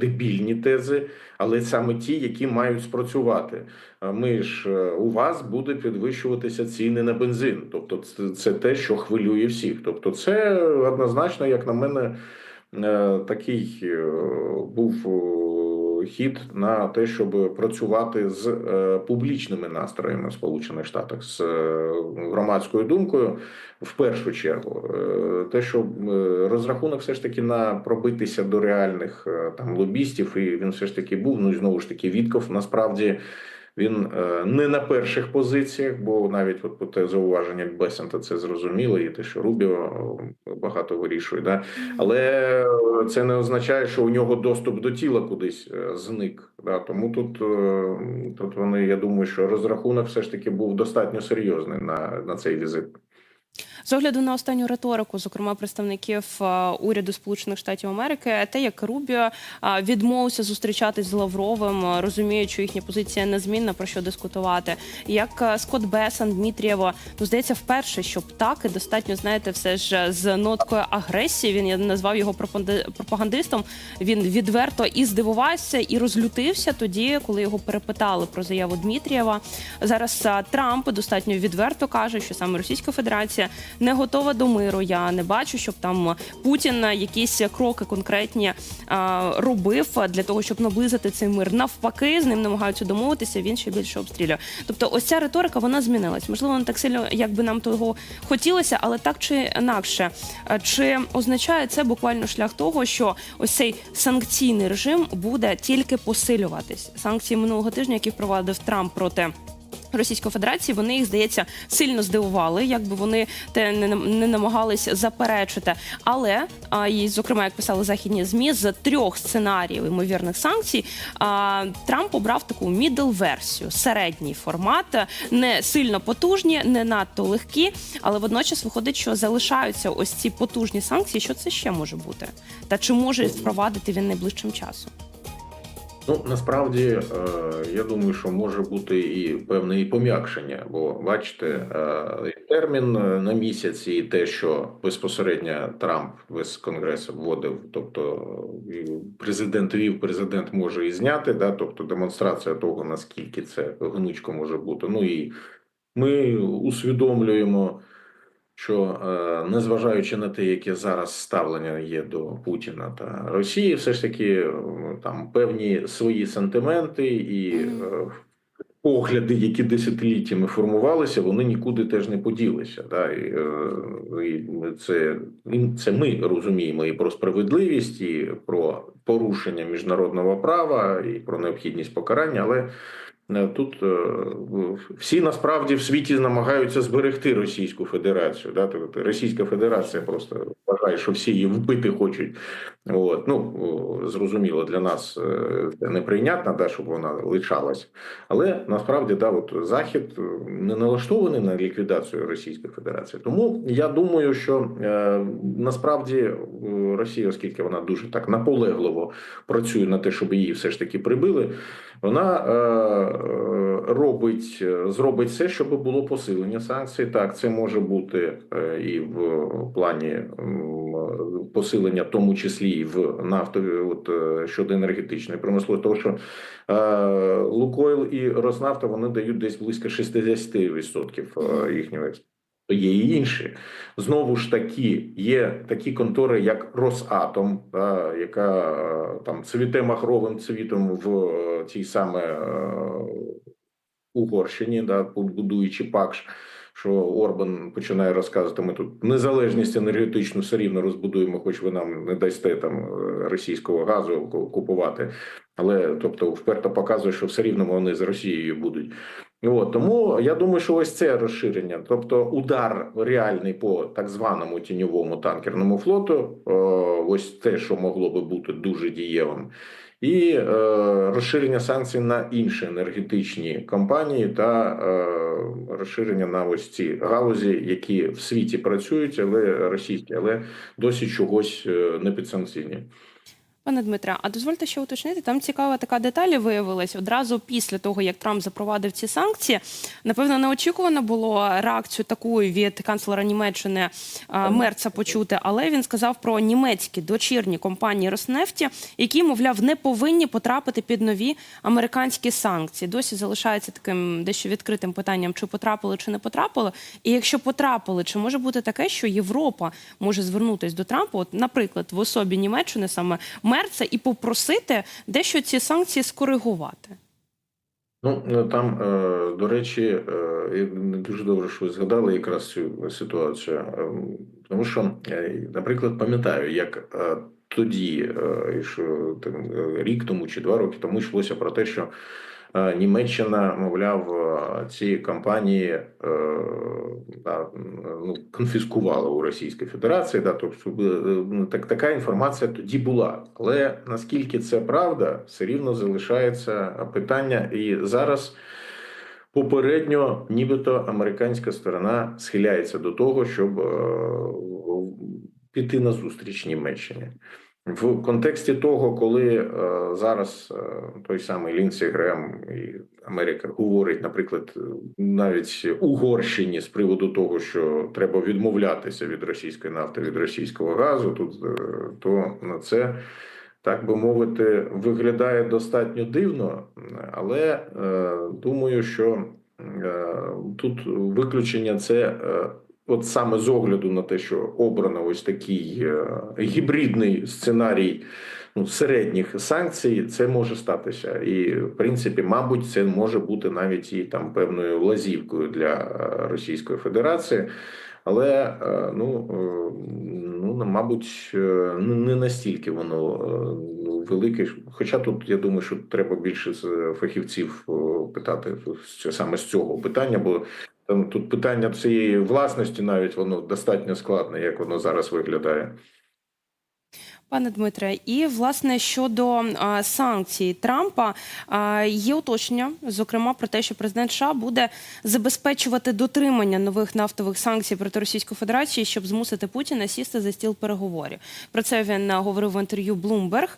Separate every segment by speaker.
Speaker 1: дебільні тези, але саме ті, які мають спрацювати. Ми ж е, у вас буде підвищуватися ціни на бензин. Тобто, це, це те, що хвилює всіх. Тобто, це однозначно, як на мене, е, такий е, був хід на те, щоб працювати з е, публічними настроями в Сполучених Штатах з е, громадською думкою. В першу чергу, Е, те, що розрахунок все ж таки на пробитися до реальних там лобістів, і він все ж таки був. Ну знову ж таки, Вітков насправді він е, не на перших позиціях, бо навіть от по те зауваження Бесента це зрозуміло, і те, що Рубіо е, багато вирішує. Да? Але це не означає, що у нього доступ до тіла кудись е, зник. Да? Тому тут, е, тут вони, я думаю, що розрахунок все ж таки був достатньо серйозний на, на цей візит.
Speaker 2: З огляду на останню риторику, зокрема представників е, уряду Сполучених Штатів Америки, те, як Рубіо е, відмовився зустрічатись з Лавровим, е, розуміючи, що їхня позиція незмінна про що дискутувати. Як Скотт Бесан, Дмитрієво, ну здається, вперше, щоб так і достатньо, знаєте, все ж з ноткою агресії. Він я назвав його пропаганди- пропагандистом. Він відверто і здивувався, і розлютився тоді, коли його перепитали про заяву Дмитрієва. Зараз Трамп достатньо відверто каже, що саме Російська Федерація не готова до миру. Я не бачу, щоб там Путін якісь кроки конкретні е, робив для того, щоб наблизити цей мир. Навпаки, з ним намагаються домовитися. Він ще більше обстрілює. Тобто, ось ця риторика вона змінилась. Можливо, не так сильно, як би нам того хотілося, але так чи інакше. Е, Чи означає це буквально шлях того, що ось цей санкційний режим буде тільки посилюватись? Санкції минулого тижня, які впровадив Трамп проти. Російської Федерації вони їх здається сильно здивували, якби вони те не, не намагались заперечити. Але а, і зокрема, як писали західні змі, з трьох сценаріїв ймовірних санкцій а, Трамп обрав таку мідл версію, середній формат, не сильно потужні, не надто легкі, але водночас виходить, що залишаються ось ці потужні санкції. Що це ще може бути? Та чи може впровадити він найближчим часом?
Speaker 1: Ну насправді е, я думаю, що може бути і певне і пом'якшення, бо бачите, е, термін е, на місяць, і те, що безпосередньо Трамп без конгресу вводив, тобто президент вів, президент може і зняти, да, тобто демонстрація того, наскільки це гнучко може бути. Ну і ми усвідомлюємо. Що е, незважаючи на те, яке зараз ставлення є до Путіна та Росії, все ж таки е, там певні свої сентименти і е, погляди, які десятиліттями формувалися, вони нікуди теж не поділися. Да? І, і це, це ми розуміємо і про справедливість, і про порушення міжнародного права, і про необхідність покарання, але Тут е, всі насправді в світі намагаються зберегти Російську Федерацію. Да? Тобто Російська Федерація просто вважає, що всі її вбити хочуть. От. Ну, зрозуміло, для нас е, це неприйнятно, да, щоб вона лишалась. Але насправді да, от Захід е, не налаштований на ліквідацію Російської Федерації. Тому я думаю, що е, насправді е, Росія, оскільки вона дуже так наполегливо працює на те, щоб її все ж таки прибили, вона е, е, робить, е, зробить все, щоб було посилення санкцій. Так, це може бути і в плані посилення, в тому числі і в нафтові, от щодо енергетичної промисловості, тому що Лукойл і Роснафта вони дають десь близько 60% е, їхнього експорту. Є і інші. Знову ж таки, є такі контори, як Росатом, да, яка е, там цвіте махровим цвітом в цій тій саме е, Угорщині, да, будуючи ПАКШ, що Орбан починає розказувати, ми тут незалежність енергетичну все рівно розбудуємо, хоч ви нам не дасте там е, російського газу купувати. Але тобто вперто показує, що все рівно вони з Росією будуть. От, тому я думаю, що ось це розширення, тобто удар реальний по так званому тіньовому танкерному флоту, е, ось те, що могло би бути дуже дієвим, і е, розширення санкцій на інші енергетичні компанії та е, розширення на ось ці галузі, які в світі працюють, але російські, але досі чогось е, не підсанкційні.
Speaker 2: Пане Дмитре, а дозвольте ще уточнити, там цікава така деталь виявилась одразу після того, як Трамп запровадив ці санкції. Напевно, неочікувано було реакцію таку від канцлера Німеччини Мерца почути, але він сказав про німецькі дочірні компанії Роснефті, які, мовляв, не повинні потрапити під нові американські санкції. Досі залишається таким дещо відкритим питанням, чи потрапили, чи не потрапили. І якщо потрапили, чи може бути таке, що Європа може звернутися до Трампа, от, наприклад, в особі Німеччини саме Мерца, і попросити дещо ці санкції скоригувати?
Speaker 1: Ну е, там, е, до речі, е, не дуже добре, що ви згадали якраз цю ситуацію, Ем, тому що, наприклад, пам'ятаю, як тоді, що рік тому чи два роки тому йшлося про те, що Німеччина, мовляв, е, ці компанії е, да, ну, конфіскувала у Російської Федерації. Да, тобто е, ну, так, така інформація тоді була. Але наскільки це правда, все рівно залишається питання. І зараз попередньо, нібито американська сторона схиляється до того, щоб е, піти на зустріч Німеччині. В контексті того, коли е, зараз е, той самий Лінсі Грем і Америка говорить, наприклад, навіть Угорщині з приводу того, що треба відмовлятися від російської нафти, від російського газу, тут е, то на це так би мовити виглядає достатньо дивно, але е, думаю, що е, тут виключення це. Е, От саме з огляду на те, що обрано ось такий е, гібридний сценарій ну, середніх санкцій, це може статися. І в принципі, мабуть, це може бути навіть і там певною лазівкою для е, Російської Федерації. Але е, ну, ну мабуть, не настільки воно велике. Хоча тут я думаю, що треба більше з фахівців питати саме з цього питання, бо там тут питання цієї власності навіть воно достатньо складне, як воно зараз виглядає.
Speaker 2: Пане Дмитре, і власне щодо а, санкцій Трампа а, є уточнення, зокрема про те, що президент США буде забезпечувати дотримання нових нафтових санкцій проти Російської Федерації, щоб змусити Путіна сісти за стіл переговорів. Про це він говорив в інтерв'ю Bloomberg.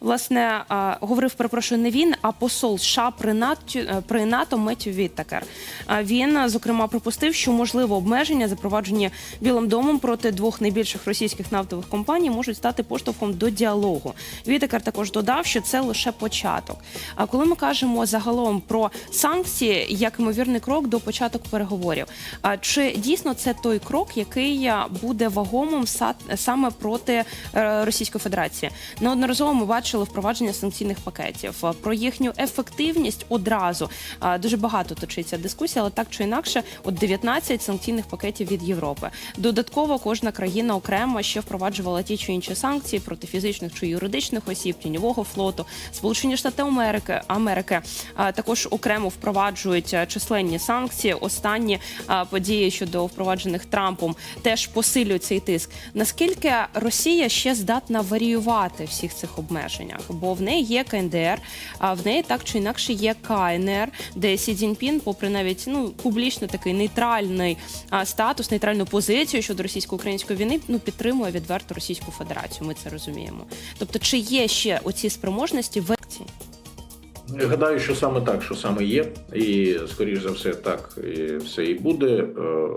Speaker 2: Власне, а, говорив, перепрошую, не він, а посол США при НАТО, при НАТО Меттю Віттакер. А Він зокрема припустив, що можливо обмеження, запроваджені Білим домом проти двох найбільших російських нафтових компаній, можуть стати поштовхом до діалогу. Вітекер також додав, що це лише початок. А коли ми кажемо загалом про санкції як ймовірний крок до початку переговорів, а чи дійсно це той крок, який буде вагомим саме проти е, Російської Федерації? Неодноразово ми бачили впровадження санкційних пакетів про їхню ефективність одразу дуже багато точиться дискусія, але так чи інакше, от 19 санкційних пакетів від Європи. Додатково кожна країна окремо ще впроваджувала ті чи інші санкції проти фізичних чи юридичних осіб, тіньового флоту. Сполучені Штати Америки Америки також окремо впроваджують численні санкції. Останні події щодо впроваджених Трампом теж посилюють цей тиск. Наскільки Росія ще здатна варіювати всіх цих обмеженнях? Бо в неї є КНДР, а в неї так чи інакше є КНР, де Сі Цзіньпін, попри навіть ну публічно такий нейтральний статус, нейтральну позицію щодо російсько-української війни, ну підтримує відверто Російську Федерацію. Ми це розуміємо. Тобто, чи є ще оці спроможності в акції?
Speaker 1: Я гадаю, що саме так, що саме є, і скоріш за все, так і все і буде. Е,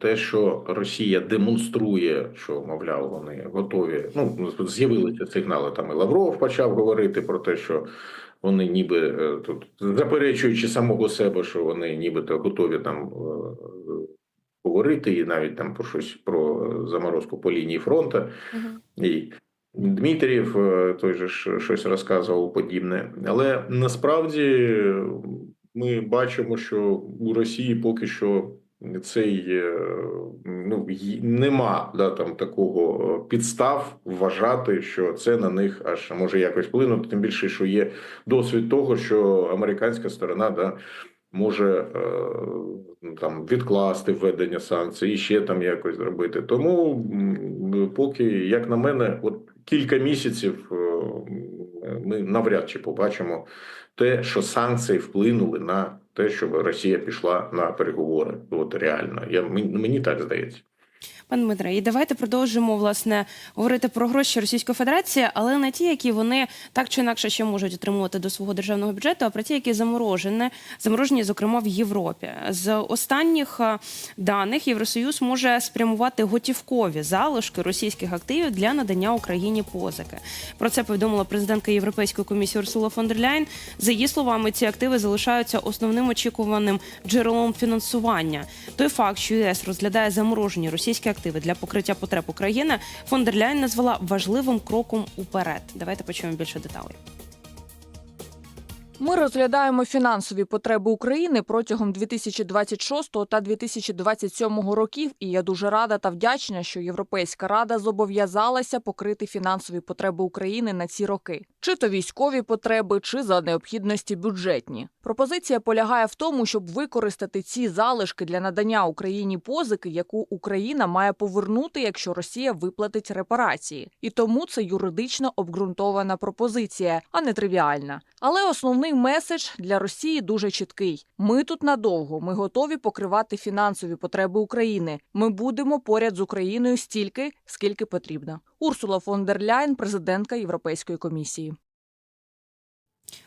Speaker 1: Те, що Росія демонструє, що мовляв, вони готові. Ну з'явилися сигнали. Там і Лавров почав говорити про те, що вони ніби е, тут заперечуючи самого себе, що вони нібито готові там е, говорити, і навіть там про щось про заморозку по лінії фронту. І Дмитрієв е, той же щось розказував подібне. Але насправді ми бачимо, що у Росії поки що цей е, ну нема да, там такого е, підстав вважати, що це на них аж може якось вплинути. Тим більше, що є досвід того, що американська сторона да. Може ну, там відкласти введення санкцій і ще там якось зробити. Тому поки, як на мене, от кілька місяців е, ми навряд чи побачимо те, що санкції вплинули на те, щоб Росія пішла на переговори. От реально, я мені, мені так здається.
Speaker 2: Пане Дмитре, і давайте продовжимо власне говорити про гроші Російської Федерації, але не ті, які вони так чи інакше ще можуть отримувати до свого державного бюджету, а про ті, які заморожені, заморожені, зокрема в Європі. З останніх е, даних Євросоюз може спрямувати готівкові залишки російських активів для надання Україні позики. Про це повідомила президентка Європейської комісії Урсула фон дер Ляйн. За її словами, ці активи залишаються основним очікуваним джерелом фінансування. Той факт, що ЄС розглядає заморожені російські активи для покриття потреб України, фон дер Ляйн назвала важливим кроком уперед. Давайте почуємо більше деталей.
Speaker 3: Ми розглядаємо фінансові потреби України протягом 2026 та 2027 років, і я дуже рада та вдячна, що Європейська рада зобов'язалася покрити фінансові потреби України на ці роки, чи то військові потреби, чи за необхідності бюджетні. Пропозиція полягає в тому, щоб використати ці залишки для надання Україні позики, яку Україна має повернути, якщо Росія виплатить репарації. І тому це юридично обґрунтована пропозиція, а не тривіальна. Але основний меседж для Росії дуже чіткий: ми тут надовго. Ми готові покривати фінансові потреби України. Ми будемо поряд з Україною стільки, скільки потрібно. Урсула фон дер Ляйн, президентка Європейської комісії.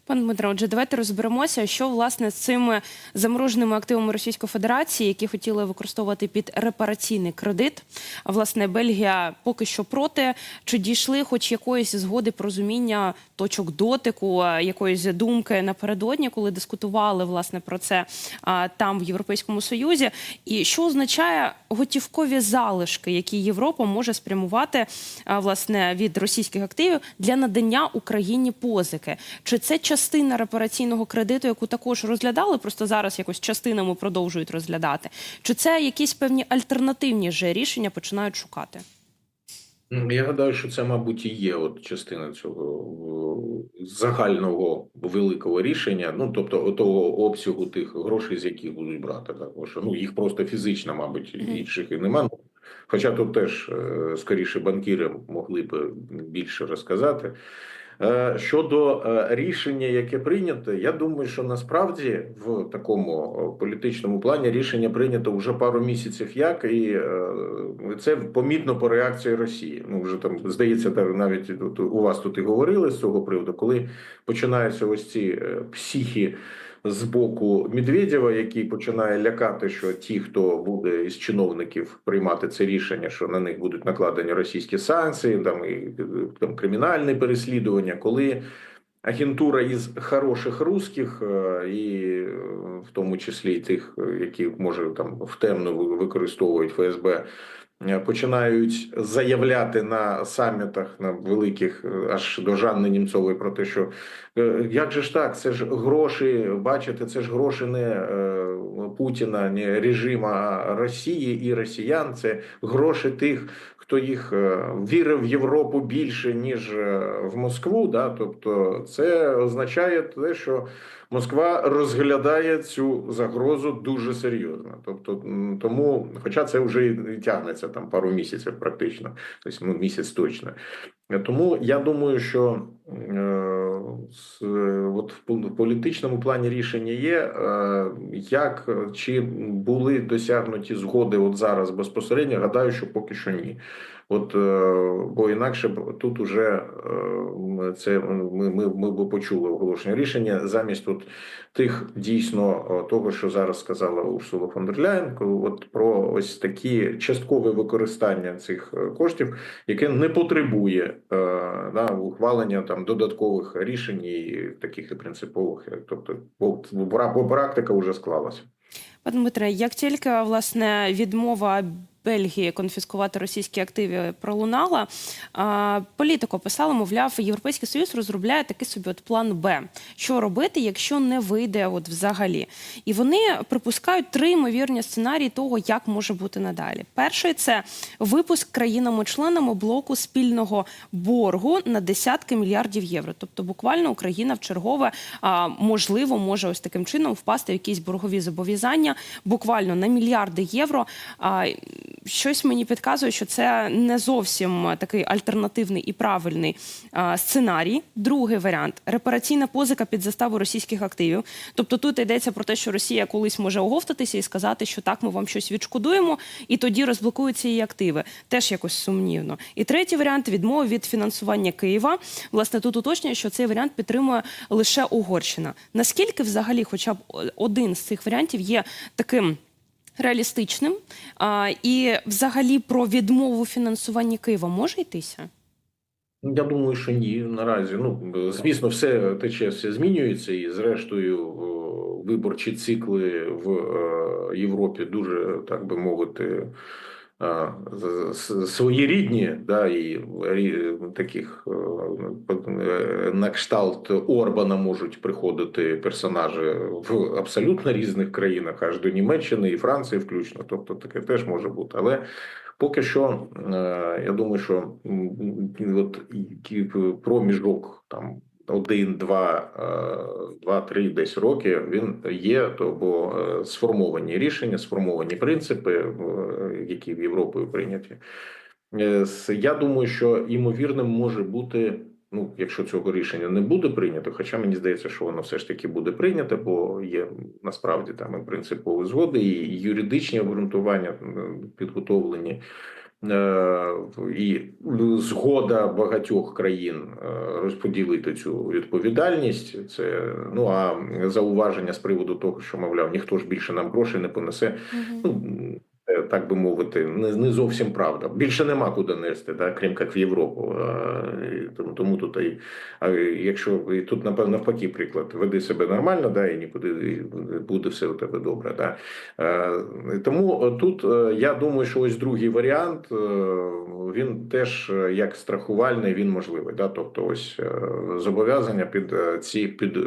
Speaker 2: Пане Дмитро, отже, давайте розберемося, що власне з цими замороженими активами Російської Федерації, які хотіли використовувати під репараційний кредит. А власне Бельгія поки що проти. Чи дійшли хоч якоїсь згоди порозуміння, точок дотику, якоїсь думки напередодні, коли дискутували власне про це а, там в Європейському Союзі? І що означає готівкові залишки, які Європа може спрямувати а, власне від російських активів для надання Україні позики? Чи це частина репараційного кредиту, яку також розглядали, просто зараз якось частинами продовжують розглядати? Чи це якісь певні альтернативні же рішення починають шукати?
Speaker 1: Ну, Я гадаю, що це, мабуть, і є от частина цього е, загального великого рішення. Ну, тобто, того обсягу тих грошей, з яких будуть брати. Так, Бо що, ну, їх просто фізично, мабуть, інших і нема. Ну, Хоча тут теж е, скоріше банкіри могли б більше розказати. Е, Щодо е, рішення, яке прийнято, я думаю, що насправді в такому е, політичному плані рішення прийнято вже пару місяців як, і це помітно по реакції Росії. Ну вже там здається, навіть тут у вас тут і говорили з цього приводу, коли починаються ось ці психі. З боку Медведєва, який починає лякати, що ті, хто буде із чиновників приймати це рішення, що на них будуть накладені російські санкції, там і е, там кримінальне переслідування, коли агентура із хороших русських, е, і е, в тому числі тих, які може там в ви- використовують ФСБ. Е, Починають заявляти на самітах на великих е, аж до Жанни Німцової про те, що е, як же ж так, це ж гроші, бачите, це ж гроші не Путіна, не режима Росії і росіян. Це гроші тих, хто їх вірив в Європу більше ніж в Москву. Да? Тобто, це означає те, що Москва розглядає цю загрозу дуже серйозно. Тобто, тому, хоча це вже і тягнеться там пару місяців, практично, тобто ну, місяць точно. Тому я думаю, що е, з, от в пол- політичному плані рішення є. Е, як чи були досягнуті згоди от зараз безпосередньо? Гадаю, що поки що ні. От е, бо інакше тут уже е, це ми, ми, ми б почули оголошення рішення замість от тих дійсно того, що зараз сказала Урсула фон дер Ляйн, от про ось такі часткове використання цих е, коштів, яке не потребує е, да, ухвалення там додаткових рішень і таких і принципових. е, Тобто, бо практика вже склалася.
Speaker 2: Пане Дмитре, як тільки власне відмова Бельгії конфіскувати російські активи пролунала, політико писала, мовляв, Європейський Союз розробляє такий собі от план Б. Що робити, якщо не вийде от взагалі? І вони припускають три ймовірні сценарії того, як може бути надалі. Перший це випуск країнами-членами блоку спільного боргу на десятки мільярдів євро. Тобто, буквально Україна в чергове можливо може ось таким чином впасти в якісь боргові зобов'язання, буквально на мільярди євро. Щось мені підказує, що це не зовсім такий альтернативний і правильний сценарій. Другий варіант репараційна позика під заставу російських активів. Тобто тут йдеться про те, що Росія колись може оговтатися і сказати, що так, ми вам щось відшкодуємо, і тоді розблокуються її активи. Теж якось сумнівно. І третій варіант відмови від фінансування Києва. Власне, тут уточнює, що цей варіант підтримує лише Угорщина. Наскільки взагалі, хоча б один з цих варіантів є таким реалістичним, а, і взагалі про відмову фінансування Києва може йтися?
Speaker 1: Я думаю, що ні. Наразі ну звісно, все тече, все змінюється, і зрештою виборчі цикли в е, Європі дуже так би мовити. Своєрідні, да, і таких е, е, на кшталт Орбана можуть приходити персонажі в абсолютно різних країнах, аж до Німеччини і Франції, включно. Тобто таке теж може бути. Але Поки що, е, я думаю, що от проміжок там один, два, е, два, три десь роки він є, то бо е, сформовані рішення, сформовані принципи, е, які в Європою прийняті. Я думаю, що імовірним може бути. Ну, якщо цього рішення не буде прийнято, хоча мені здається, що воно все ж таки буде прийнято, бо є насправді там і принципові згоди, і юридичні обґрунтування підготовлені, і згода багатьох країн е, розподілити цю відповідальність. Це ну а зауваження з приводу того, що мовляв, ніхто ж більше нам грошей не понесе. Ну, е, так би мовити, не, не зовсім правда. Більше нема куди нести, да, крім як в Європу. Тому, тому тут і, якщо і тут, напевно, навпаки, приклад, веди себе нормально, да, і нікуди буде все у тебе добре. Да. Тому тут е, я думаю, що ось другий варіант, е, він теж е, як страхувальний, він можливий. Да? Тобто, ось зобов'язання під ці під,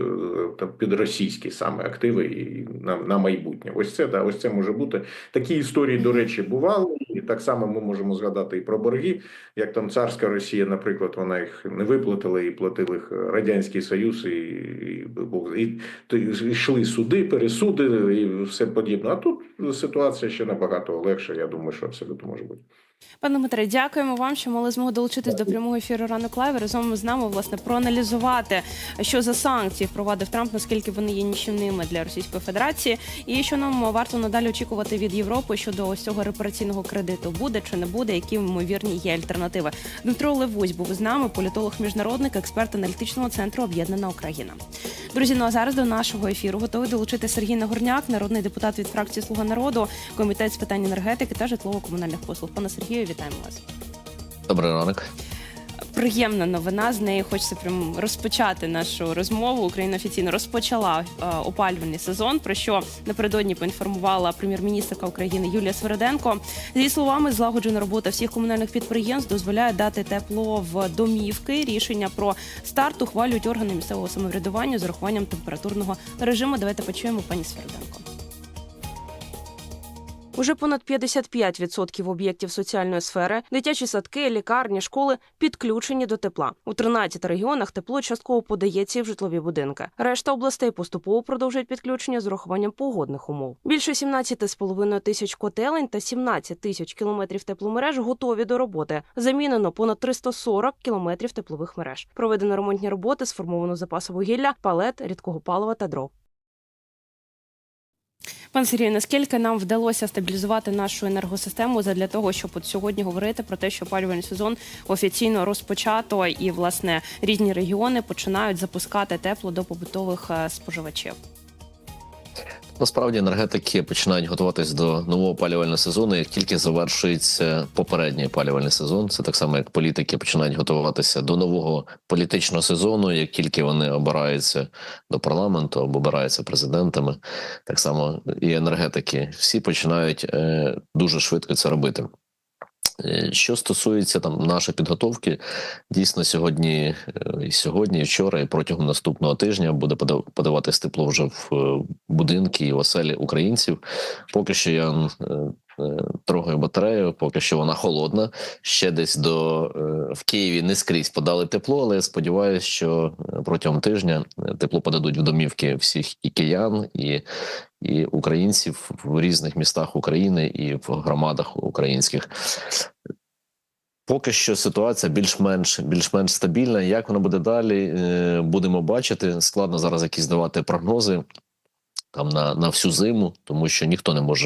Speaker 1: під російські саме активи і на, на майбутнє. Ось це да, ось це може бути. Такі історії, до речі, бували, і так само ми можемо згадати і про борги, як там царська Росія, наприклад, вона їх не виплатила і платив їх Радянський Союз, і, і, і, і йшли суди, пересуди і все подібне. А тут ситуація ще набагато легша. Я думаю, що абсолютно може бути.
Speaker 2: Пане Дмитре, дякуємо вам, що мали змогу долучитись до прямого ефіру ранок лайв. Разом з нами власне проаналізувати, що за санкції впровадив Трамп, наскільки вони є нічівними для Російської Федерації, і що нам варто надалі очікувати від Європи щодо ось цього репараційного кредиту. Буде чи не буде, які ймовірні є альтернативи. Дмитро Левусь був з нами, політолог, міжнародник, експерт аналітичного центру Об'єднана Україна. Друзі, ну а зараз до нашого ефіру готовий долучити Сергій Нагорняк, народний депутат від фракції Слуга народу, комітет з питань енергетики та житлово-комунальних послуг. Пане Сергію, вітаємо вас.
Speaker 4: Добрий ранок.
Speaker 2: Приємна новина. З неї хочеться прям розпочати нашу розмову. Україна офіційно розпочала е, опалювальний сезон. Про що напередодні поінформувала прем'єр-міністрка України Юлія Свереденко. Зі словами, злагоджена робота всіх комунальних підприємств дозволяє дати тепло в домівки. Рішення про старт ухвалюють органи місцевого самоврядування з урахуванням температурного режиму. Давайте почуємо пані Свереденко. Уже понад 55% об'єктів соціальної сфери, дитячі садки, лікарні, школи підключені до тепла. У 13 регіонах тепло частково подається і в житлові будинки. Решта областей поступово продовжують підключення з урахуванням погодних умов. Більше 17,5 тисяч котелень та 17 тисяч кілометрів тепломереж готові до роботи. Замінено понад 340 кілометрів теплових мереж. Проведено ремонтні роботи, сформовано запаси вугілля, палет, рідкого палива та дров. Пан Сергій, наскільки нам вдалося стабілізувати нашу енергосистему для того, щоб от сьогодні говорити про те, що опалювальний сезон офіційно розпочато, і власне різні регіони починають запускати тепло до побутових е, споживачів.
Speaker 4: Насправді енергетики починають готуватись до нового опалювального сезону, як тільки завершується попередній опалювальний сезон. Це так само, як політики починають готуватися до нового політичного сезону, як тільки вони обираються до парламенту або обираються президентами. Так само і енергетики всі починають е, дуже швидко це робити. Е, Що стосується там нашої підготовки, дійсно сьогодні е, і сьогодні, і вчора, і протягом наступного тижня буде пода- подаватись тепло вже в е, будинки і в оселі українців. Поки що я трогаю батарею, поки що вона холодна. Ще десь до в Києві не скрізь подали тепло, але я сподіваюся, що протягом тижня тепло подадуть в домівки всіх і киян, і і українців в різних містах України і в громадах українських. Поки що ситуація більш-менш більш-менш стабільна. Як воно буде далі, е, будемо бачити. Складно зараз якісь давати прогнози там на, на всю зиму, тому що ніхто не може